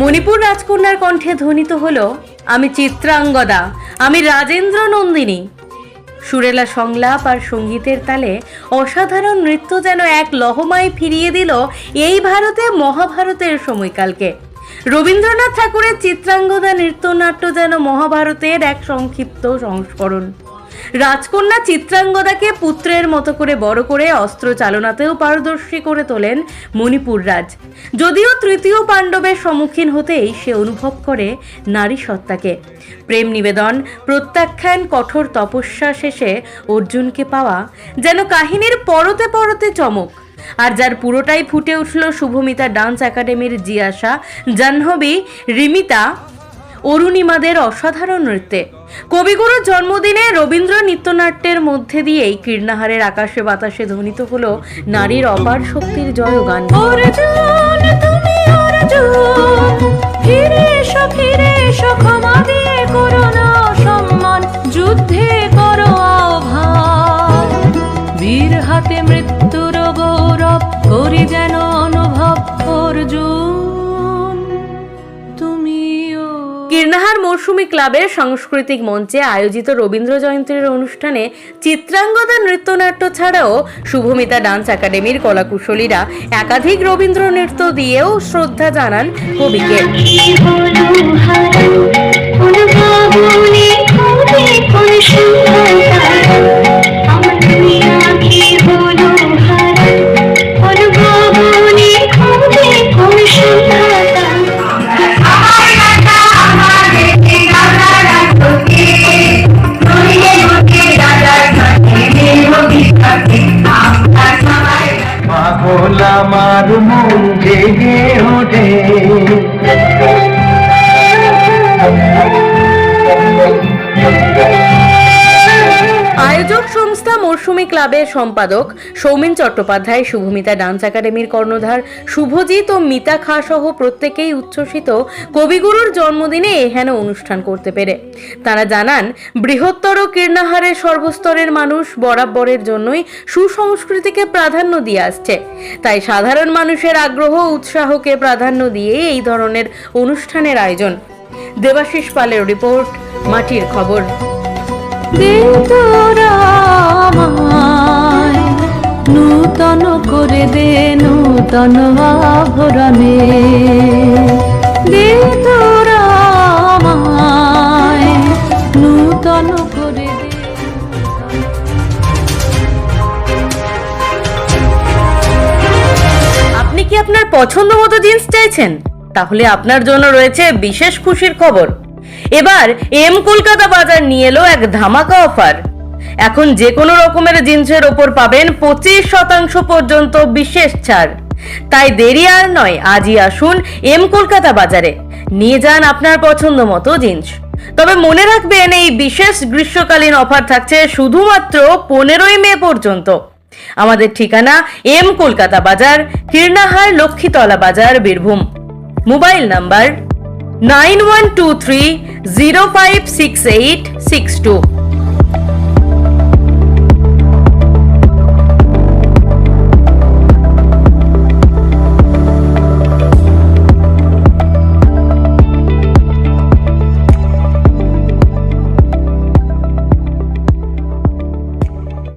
মণিপুর রাজকন্যার কণ্ঠে ধ্বনিত হলো, আমি চিত্রাঙ্গদা, আমি রাজেন্দ্র নন্দিনী। সুরেলা সংলাপ আর সঙ্গীতের তালে অসাধারণ নৃত্য যেন এক লহমায় ফিরিয়ে দিল এই ভারতে, মহাভারতের সময়কালকে। রবীন্দ্রনাথ ঠাকুরের চিত্রাঙ্গদা নৃত্যনাট্য যেন মহাভারতের এক সংক্ষিপ্ত সংস্করণ। রাজকন্যা চিত্রাঙ্গদাকে পুত্রের মতো করে বড় করে অস্ত্র চালনাতেও পারদর্শী করে তোলেন মণিপুর রাজ। যদিও তৃতীয় পাণ্ডবের সম্মুখীন হতেই সে অনুভব করে নারী সত্তাকে। প্রেম নিবেদন, প্রত্যাখ্যান, কঠোর তপস্যা শেষে অর্জুনকে পাওয়া যেন কাহিনীর পরতে পরতে চমক। আর যার পুরোটাই ফুটে উঠল শুভমিতা ডান্স একাডেমির জিয়াশা জাহ্নবী, রিমিতা অরুণিমাদের অসাধারণ নৃত্যে। কবিগুরুর জন্মদিনে রবীন্দ্র নৃত্যনাট্যের মধ্যে দিয়েই কীর্ণাহারের আকাশে বাতাসে ধ্বনিত হলো নারীর অপার শক্তির জয়গান। কীর্ণাহার মৌসুমী ক্লাবের সাংস্কৃতিক মঞ্চে আয়োজিত রবীন্দ্র জয়ন্তীর অনুষ্ঠানে চিত্রাঙ্গদা নৃত্যনাট্য ছাড়াও শুভমিতা ডান্স একাডেমির কলাকুশলীরা একাধিক রবীন্দ্র নৃত্য দিয়েও শ্রদ্ধা জানান কবিকে। পাগল আমার সংস্থা মরশুমি ক্লাবের সম্পাদক সৌমেন চট্টোপাধ্যায়, শুভমিতা ডান্স একাডেমির কর্ণধার শুভজিৎ ও মিতা খা সহ প্রত্যেকেই উচ্ছ্বসিত কবিগুরুর জন্মদিনে এহেন অনুষ্ঠান করতে পেরে। তারা জানান, বৃহত্তর কীর্ণাহারের সর্বস্তরের মানুষ বরাবরের জন্যই সুসংস্কৃতিকে প্রাধান্য দিয়ে আসছে। তাই সাধারণ মানুষের আগ্রহ উৎসাহকে প্রাধান্য দিয়ে এই ধরনের অনুষ্ঠানের আয়োজন। দেবাশিস পালের রিপোর্ট, মাটির খবর। দিন তোরা নূতন আভরণে আপনি কি আপনার পছন্দ মতো জিন্স চাইছেন? তাহলে আপনার জন্য রয়েছে বিশেষ খুশির খবর। এবার এম কলকাতা বাজার নিয়ে এলো এক ধামাকা অফার। এখন যে কোনো রকমের জিন্সের ওপর পাবেন পঁচিশ শতাংশ পর্যন্ত বিশেষ ছাড়। তাই দেরি আর নয়, আজই আসুন এম কলকাতা বাজারে। নিয়ে যান আপনার পছন্দ মতো জিন্স। তবে মনে রাখবেন, এই বিশেষ গ্রীষ্মকালীন অফার থাকছে শুধুমাত্র পনেরোই মে পর্যন্ত। আমাদের ঠিকানা এম কলকাতা বাজার কীর্ণাহার লক্ষ্মীতলা বাজার, Birbhum. Mobile number nine one two three zero five six eight six two.